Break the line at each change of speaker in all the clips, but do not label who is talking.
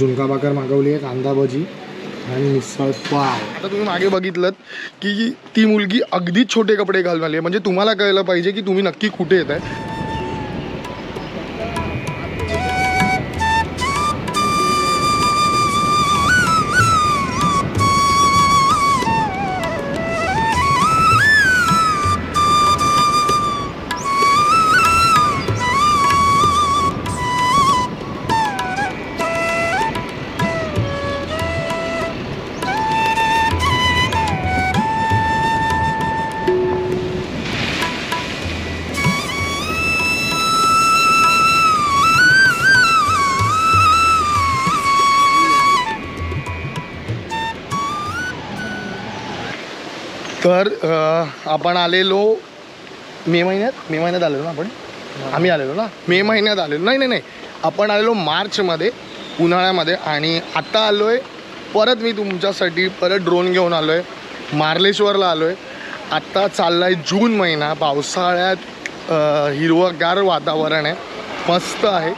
झुणका भाकर मागवली आहे कांदा भजी आणि मिसळ पाव. आता तुम्ही मागे बघितलं की ती मुलगी अगदीच छोटे कपडे घालून आली आहे. म्हणजे तुम्हाला कळलं पाहिजे की तुम्ही नक्की कुठे येत आहे आपण आलेलो मे महिन्यात मे महिन्यात आलेलो ना आपण? आम्ही आलेलो ना? मे महिन्यात आलेलो. नाही नाही नाही. आपण आलेलो मार्चमध्ये उन्हाळ्यामध्ये आणि आत्ता आलो आहे परत मी तुमच्यासाठी परत ड्रोन घेऊन आलो आहे मार्लेश्वरला आलो आहे आत्ता चालला आहे जून महिना पावसाळ्यात हिरवंगार वातावरण आहे. मस्त आहे.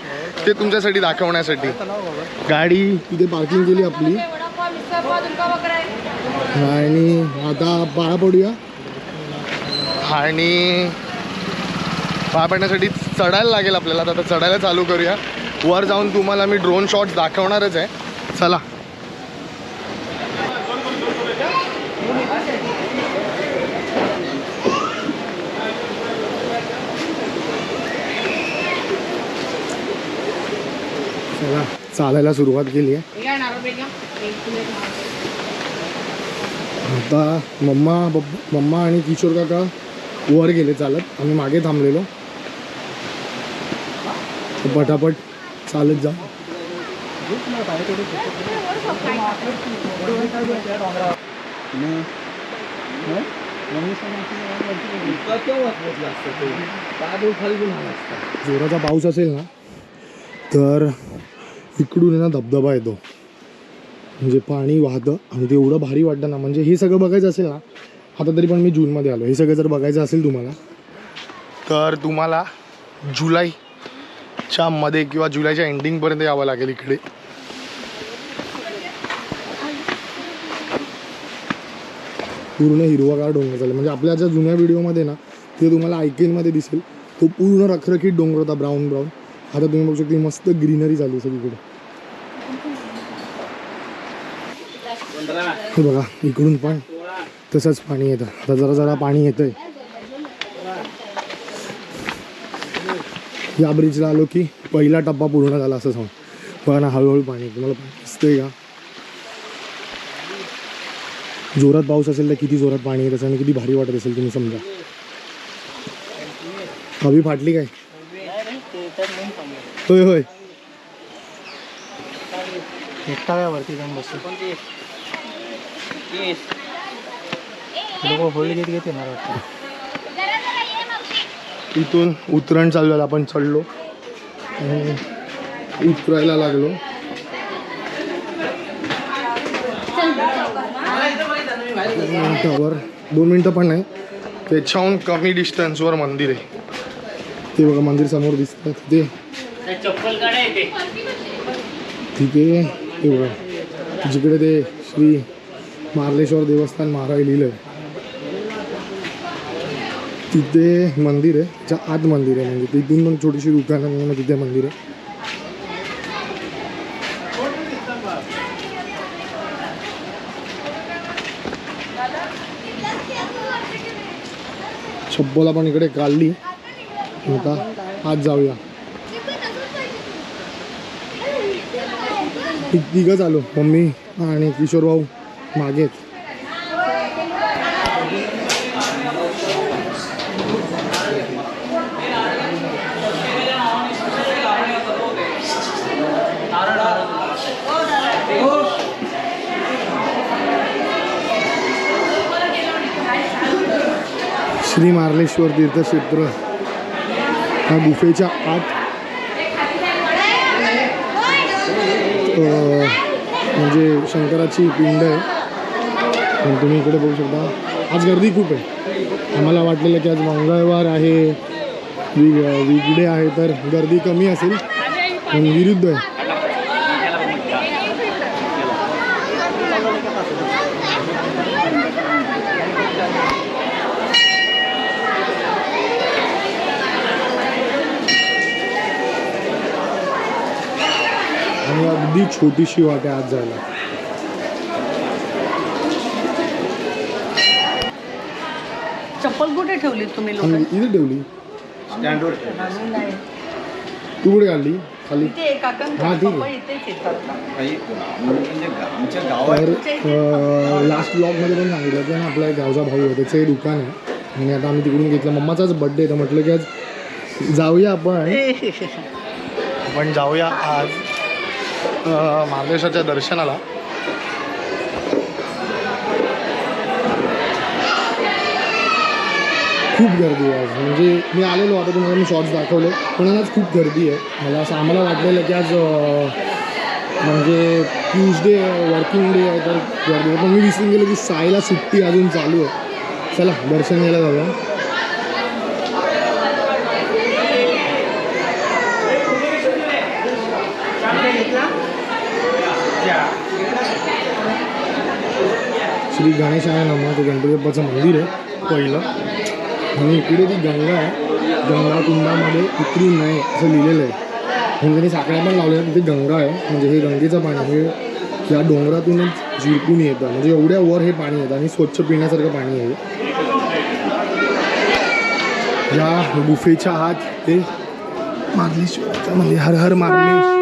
ते तुमच्यासाठी दाखवण्यासाठी. गाडी तिथे पार्किंग केली आपली
वडापाव मिसळपाव झुणका भाकर आहे
आणि आता पाया पडूया. आणि पाया पडण्यासाठी चढायला लागेल आपल्याला. आता चढायला चालू करूया. वर जाऊन तुम्हाला मी ड्रोन शॉट्स दाखवणारच आहे. चला. चला चालायला सुरुवात केली आहे
हे काय नारळ बेगा एक प्लेट
आता मम्मा बब मम्मा आणि किशोर काका वर गेले चालत. आम्ही मागे थांबलेलो. तर पटापट चालत जा. जोराचा पाऊस असेल ना तर इकडून आहे ना धबधबा येतो. म्हणजे पाणी वाहतं आणि ते एवढं भारी वाटतं ना म्हणजे हे सगळं बघायचं असेल ना आता तरी पण मी जूनमध्ये आलो. हे सगळं जर बघायचं असेल तुम्हाला तर तुम्हाला जुलैच्या मध्ये किंवा जुलैच्या एंडिंगपर्यंत यावं लागेल इकडे. पूर्ण हिरवागार डोंगर चालेल म्हणजे आपल्या ज्या जुन्या व्हिडिओमध्ये ना ते तुम्हाला आयकेनमध्ये दिसेल. तो पूर्ण रखरखीत डोंगर होता ब्राऊन ब्राऊन. आता तुम्ही बघू शकता मस्त ग्रीनरी चालू सगळीकडे. हे बघा इकडून पण तसंच पाणी येतं. आता जरा जरा पाणी येतंय. या ब्रिजला आलो की पहिला टप्पा पूर्ण झाला असं सांग. बघा ना हळूहळू पाणी येतं. तुम्हाला दिसतंय का? जोरात पाऊस असेल तर किती जोरात पाणी येत असेल आणि किती भारी वाटत असेल तुम्ही समजा. हवी फाटली काय? होय होय.
एकटा वरती जाऊन बसतो लोक होळी घेत घेत येणार वाटतं.
इथून उतरण चालू झालं आपण चढलो. आणि उतरायला लागलो. दोन मिनटावर दोन मिनटं पण नाही. त्याच्याहून कमी डिस्टन्सवर मंदिर आहे. ते बघा मंदिर समोर दिसतं तिथे. तिथे हे बघा. जिकडे ते श्री मार्लेश्वर देवस्थान महाराज लिहिलं आहे तिथे मंदिर आहे त्याच्या आत मंदिर आहे म्हणजे. तिथून पण छोटीशी दुकानं म्हणून मग तिथे मंदिर आहे. चप्पल आपण इकडे काढली. आता आत जाऊया. तिघं तिघंच आलो मम्मी आणि किशोर भाऊ मागेच. श्री मार्लेश्वर तीर्थक्षेत्र ह्या गुफेच्या आत म्हणजे शंकराची पिंड आहे. तर तुम्ही इकडे बघू शकता आज गर्दी खूप आहे. आम्हाला वाटलेलं की आज मंगळवार आहे. वी वीकडे आहे तर गर्दी कमी असेल पण विरुद्ध आहे. आणि अगदी छोटीशी वाट आज जायला.
ठेवली तुम्ही लोक?
इथे ठेवली. तू कुठे काढली खाली.
इथे काका
हा, ठीक आहे.
पप्पा इथेच येतात का?
तर लास्ट ब्लॉगमध्ये पण सांगितलं की ना आपला एक गावचा भाऊ आहे त्याचं हे दुकान आहे. आणि आता आम्ही तिकडून घेतलं. मम्माचाच बड्डे तर म्हटलं की आज जाऊया आपण. आपण जाऊया आज अ, महाबळेश्वरच्या दर्शनाला. खूप गर्दी आहे आज. म्हणजे मी आलेलो आता तुम्हाला मी शॉर्ट्स दाखवले. पण आज खूप गर्दी आहे. मला असं आम्हाला वाटलेलं की आज म्हणजे ट्यूजडे वर्किंग डे आहे तर गर्दी पण मी विसरून गेलो की साईला सुट्टी अजून चालू आहे. चला दर्शन घ्यायला जाऊया. श्री गणेशाय नमा ते गणपती बाप्पाचं मंदिर आहे पहिलं. आणि इकडे ती गंगा आहे. गंगा कुंडामध्ये उतरू नये असं लिहिलेलं आहे. म्हणून त्यांनी साखळ्या पण लावल्या तिथे गंगा आहे. म्हणजे हे गंगेचं पाणी हे या डोंगरातूनच झिरपून येतं. म्हणजे एवढ्या वर हे पाणी येतं आणि स्वच्छ पिण्यासारखं पाणी आहे या गुफेच्या आत ते मार्लेश्वराचं म्हणजे हर हर मार्लेश.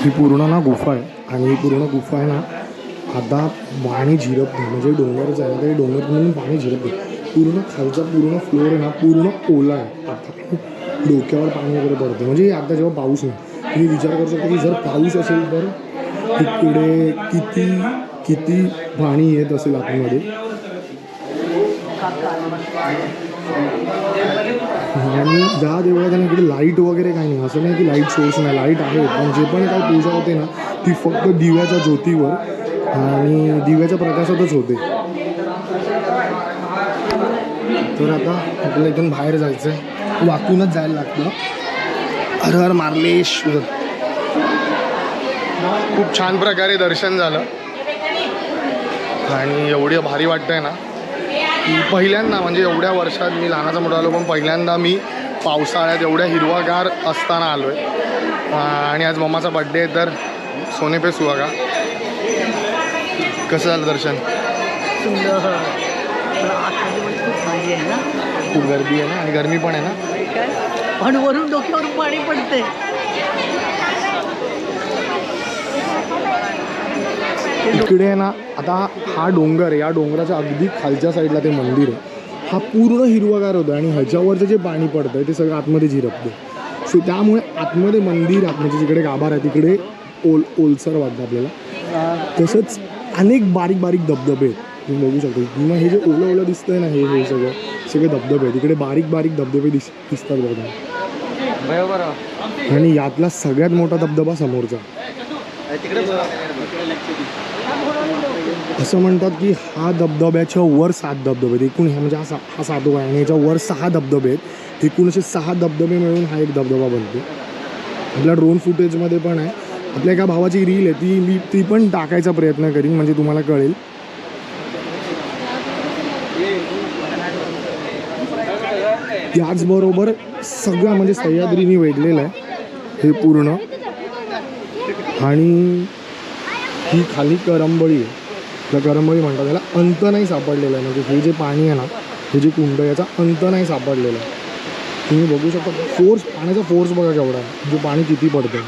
ही पूर्ण ना गुफा आहे आणि ही पूर्ण गुफा आहे ना आता पाणी झिरपते म्हणजे डोंगरच आहे तरी डोंगर पाणी झिरपते पूर्ण खालचा पूर्ण फ्लोअर आहे ना पूर्ण ओला आहे. आता डोक्यावर पाणी वगैरे पडते. म्हणजे आता जेव्हा पाऊस नाही तुम्ही विचार करू शकता की जर पाऊस असेल तर तिकडे किती किती पाणी येत असेल आतमध्ये? आणि ज्या देवळात आहे इकडे लाइट वगैरे काही नाही असं नाही की लाइट सोर्स नाही लाइट आहे पण जे पण काही पूजा होते ना ती फक्त दिव्याच्या ज्योतीवर आणि दिव्याच्या प्रकाशातच होते. तर आता आपल्याला इथून बाहेर जायचं आहे वाकूनच जायला लागतं. हर हर मार्लेश्वर. खूप छान प्रकारे दर्शन झालं. आणि एवढं भारी वाटतंय ना. पहिल्यांदा म्हणजे एवढ्या वर्षात मी लहानाचा मोठा आलो पण पहिल्यांदा मी पावसाळ्यात एवढ्या हिरवागार असताना आलो आहे आणि आज मम्माचा बड्डे आहे तर सोने पे सुहागा. कसं झालं दर्शन? खूप
गर्दी आहे ना आणि गरमी पण आहे ना?
पण वरून डोक्यावरून पाणी पडते
इकडे आहे ना आता हा डोंगर आहे या डोंगराच्या अगदी खालच्या साईडला ते मंदिर आहे. हा पूर्ण हिरवागार होतं आणि ह्याच्यावरचं जे पाणी पडतं ते सगळं आतमध्ये झिरपतं सो त्यामुळे आतमध्ये मंदिर आत म्हणजे जिकडे गाभार आहे तिकडे ओल ओलसर वाटतं आपल्याला. तसंच अनेक बारीक बारीक धबधबे आहेत. तुम्ही बघू शकता किंवा हे जे ओलं ओलं दिसतंय ना हे हे सगळं सगळे धबधबे आहेत. इकडे बारीक बारीक धबधबे दिस दिसतात बघा. आणि यातला सगळ्यात मोठा धबधबा समोरचा. असं म्हणतात की हा धबधब्याच्या वर सात धबधबे आहेत. एकूण हे म्हणजे हा सा हा सातवा आहे आणि याच्या वर सहा धबधबे आहेत. एकूण असे सहा धबधबे मिळून हा एक धबधबा बनतो. आपल्या ड्रोन फुटेजमध्ये पण आहे. आपल्या एका भावाची रील आहे. ती मी ती पण टाकायचा प्रयत्न करीन म्हणजे तुम्हाला कळेल. त्याचबरोबर सगळं म्हणजे सह्याद्रीने वेढलेलं आहे. हे पूर्ण. आणि ही खाली करंबळी आहे. त्या करंबळी म्हणतात त्याला अंत नाही सापडलेला आहे. म्हणजे हे जे पाणी आहे ना हे जे कुंड आहे याचा अंत नाही सापडलेला आहे. तुम्ही बघू शकता फोर्स पाण्याचा फोर्स बघा केवढा आहे. म्हणजे पाणी किती पडतं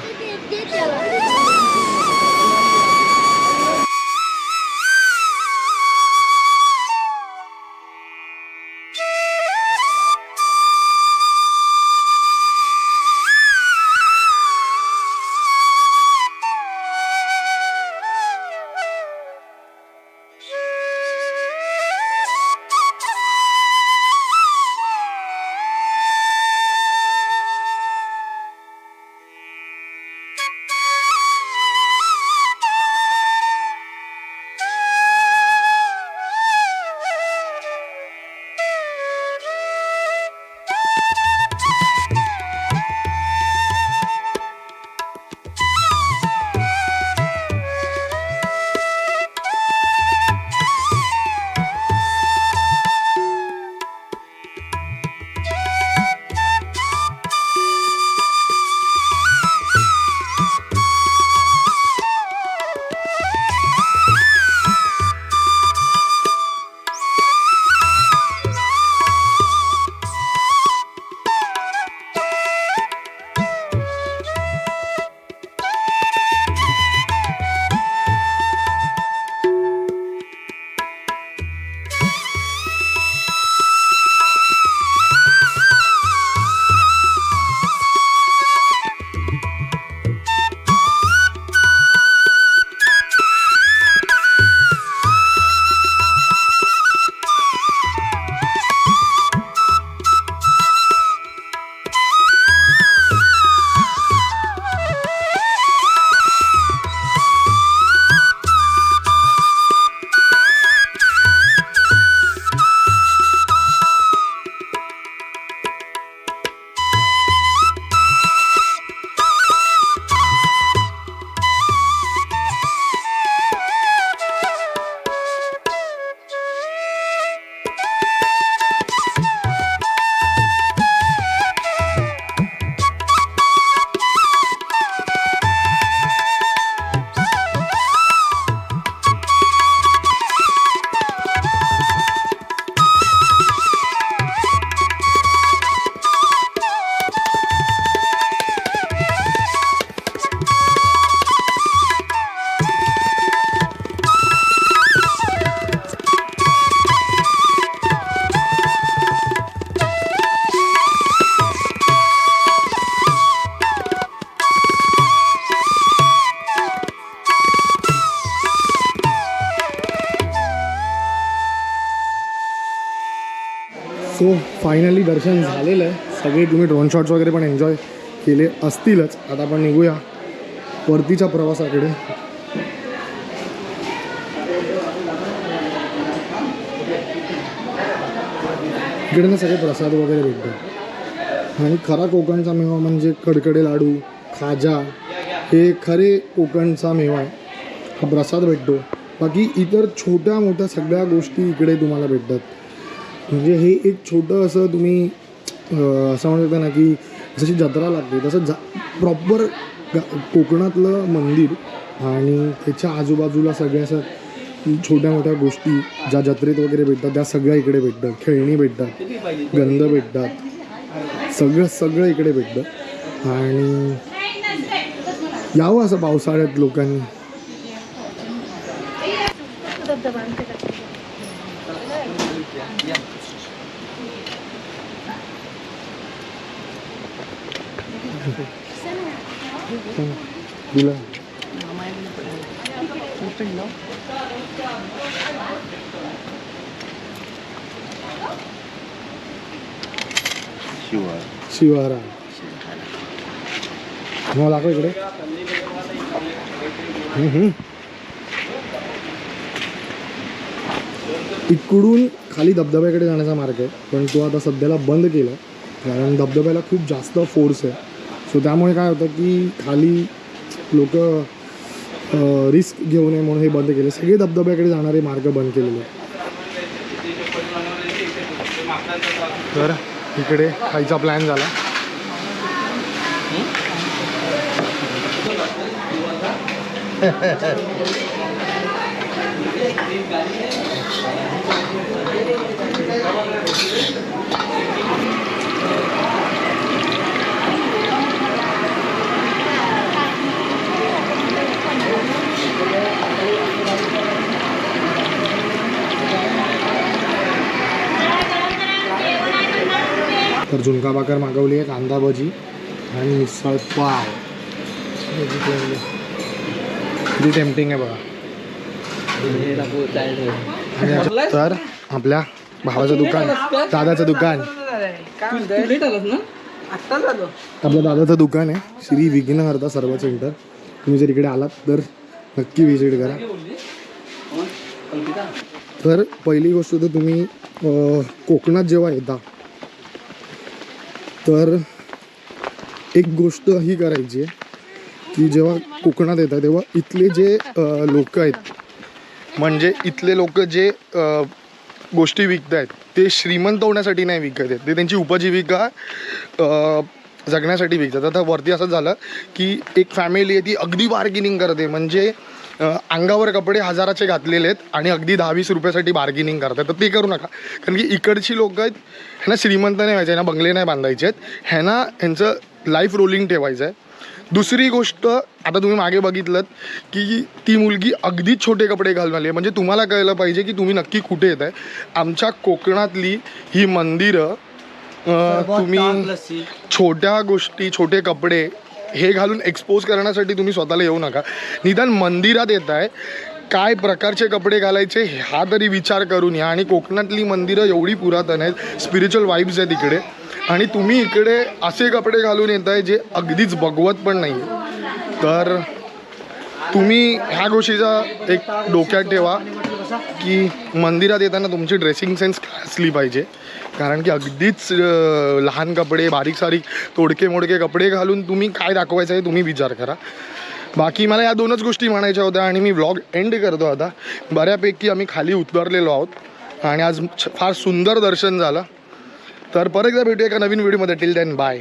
फायनली दर्शन झालेलं आहे. सगळे तुम्ही ड्रोन शॉट्स वगैरे पण एन्जॉय केले असतीलच. आता आपण निघूया परतीच्या प्रवासाकडे. इकडनं सगळे प्रसाद वगैरे भेटतात. आणि खरा कोकणचा मेवा म्हणजे कडकडे लाडू खाजा हे खरे कोकणचा मेवा आहे. हा प्रसाद भेटतो. बाकी इतर छोट्या मोठ्या सगळ्या गोष्टी इकडे तुम्हाला भेटतात. म्हणजे हे एक छोटं असं तुम्ही असं म्हणू शकता ना की जशी जत्रा लागते तसं जा प्रॉपर कोकणातलं मंदिर आणि त्याच्या आजूबाजूला सगळ्या असं छोट्या मोठ्या गोष्टी ज्या जत्रेत वगैरे भेटतात त्या सगळ्या इकडे भेटतात. खेळणी भेटतात गंध भेटतात. सगळं सगळं इकडे भेटतं. आणि यावं असं पावसाळ्यात लोकांनी. Yeah, yeah. Bilang. Mama yang Pusing dong. Siwara. Siwara. Mau laku ya, Gede? Hmm. इकडून खाली धबधब्याकडे जाण्याचा मार्ग आहे पण तो आता सध्याला बंद केला कारण धबधब्याला खूप जास्त फोर्स आहे. सो त्यामुळे काय होतं की खाली लोक रिस्क घेऊ नये म्हणून हे बंद केले. सगळे धबधब्याकडे जाणारे मार्ग बंद केलेले आहेत. तर इकडे खायचा प्लॅन झाला. तर झुणका भाकर मागवली आहे कांदा भजी आणि मिसळ पाव. किती टेम्पटिंग आहे बघा. तर आपल्या भावाचं दुकान दादाचं दुकान. आपल्या दादाचं दुकान आहे श्री विघ्नहर्ता सर्व सेंटर. तुम्ही जर इकडे आलात तर नक्की व्हिजिट करा. तर पहिली गोष्ट तर तुम्ही अं, कोकणात जेव्हा येता तर एक गोष्ट ही करायची आहे की जेव्हा कोकणात येतात तेव्हा इथले जे लोक आहेत म्हणजे इथले लोक जे गोष्टी विकत आहेत ते श्रीमंत होण्यासाठी नाही विकत आहेत. ते त्यांची उपजीविका जगण्यासाठी विकतात. आता वरती असं झालं की एक फॅमिली आहे ती अगदी बार्गेनिंग करते. म्हणजे अंगावर कपडे हजाराचे घातलेले आहेत आणि अगदी दहा वीस रुपयासाठी बार्गेनिंग करतात. तर ते करू नका. कारण की इकडची लोक आहेत ह्यांना श्रीमंत नाही व्हायचे ह्यांना बंगले नाही बांधायचे आहेत. ह्यांना ह्यांचं लाईफ रोलिंग ठेवायचं आहे. दुसरी गोष्ट आता तुम्ही मागे बघितलं की ती मुलगी अगदीच छोटे कपडे घालून आली आहे. म्हणजे तुम्हाला कळलं पाहिजे की तुम्ही नक्की कुठे येत आहे. आमच्या कोकणातली ही मंदिरं तुम्ही छोट्या गोष्टी छोटे कपडे हे घालून एक्सपोज करण्यासाठी तुम्ही स्वतःला येऊ नका. निदान मंदिरात येत आहे. काय प्रकारचे कपडे घालायचे हा तरी विचार करून या. आणि कोकणातली मंदिरं एवढी पुरातन आहेत स्पिरिच्युअल वाईब्स आहेत इकडे. आणि तुम्ही इकडे असे कपडे घालून येत आहे जे अगदीच बघवत पण नाही तर तुम्ही ह्या गोष्टीचा एक डोक्यात ठेवा की मंदिरात येताना तुमची ड्रेसिंग सेन्स असली पाहिजे. कारण की अगदीच लहान कपडे बारीक सारीक तोडके मोडके कपडे घालून तुम्ही काय दाखवायचं आहे तुम्ही विचार करा. बाकी मला या दोनच गोष्टी म्हणायच्या होत्या आणि मी व्लॉग एंड करतो आता. बऱ्यापैकी आम्ही खाली उतरलेलो आहोत. आणि आज छ- फार सुंदर दर्शन झालं. तर परत एकदा भेटूया एका नवीन व्हिडिओमध्ये टिल दॅन बाय